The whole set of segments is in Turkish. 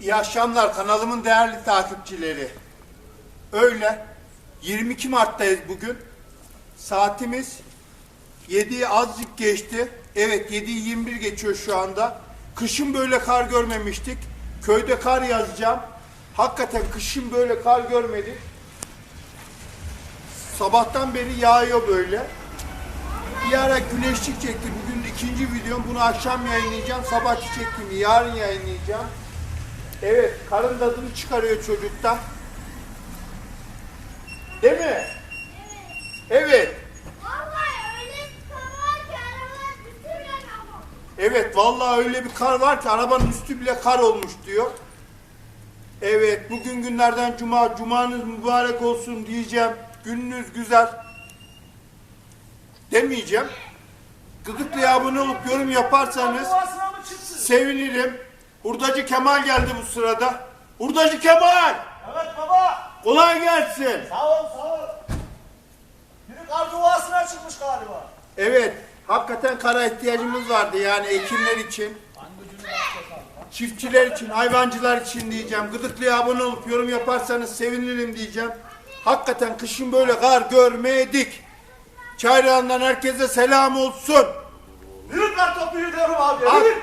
İyi akşamlar kanalımın değerli takipçileri. Öyle 22 Mart'tayız bugün. Saatimiz 7'yi azıcık geçti. Evet 7'yi 21 geçiyor şu anda. Kışın böyle kar görmemiştik. Köyde kar yazacağım. Hakikaten kışın böyle kar görmedik. Sabahtan beri yağıyor böyle. Bir ara güneşlik çekti. Bugün ikinci videom. Bunu akşam yayınlayacağım. Sabahki çektiğimi yarın yayınlayacağım. Evet, karın tadını çıkarıyor çocukta. Değil mi? Evet. Vallahi öyle bir kar var ki arabalar bütün ama. Evet, vallahi öyle bir kar var ki arabanın üstü bile kar olmuş diyor. Evet, bugün günlerden cuma, cumanız mübarek olsun diyeceğim. Gününüz güzel. Demeyeceğim. Gıdıklı'ya abone olup yorum yaparsanız sevinirim. Hurdacı Kemal geldi bu sırada. Hurdacı Kemal! Evet baba. Kolay gelsin. Sağ ol sağ ol. Biri kar duasına çıkmış galiba. Evet, hakikaten kara ihtiyacımız vardı yani ekinler için. Çiftçiler için, hayvancılar için diyeceğim. Gıdıklı'ya abone olup yorum yaparsanız sevinirim diyeceğim. Hakikaten kışın böyle kar görmedik. Çayran'dan herkese selam olsun. Yürü kar topuyu Devrim abi. Yürü.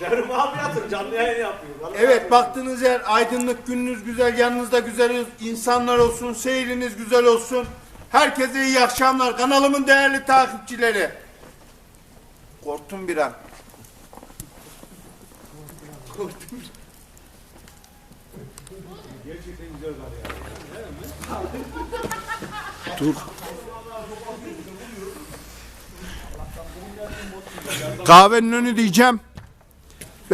Devrim abi yatır canlı yayın yapıyor. Vallahi Evet baktığınız yer aydınlık, gününüz güzel, yanınızda güzel insanlar olsun, seyriniz güzel olsun. Herkese iyi akşamlar. Kanalımın değerli takipçileri. Korktum bir an. Korktum. Dur. Kahvenin önü diyeceğim.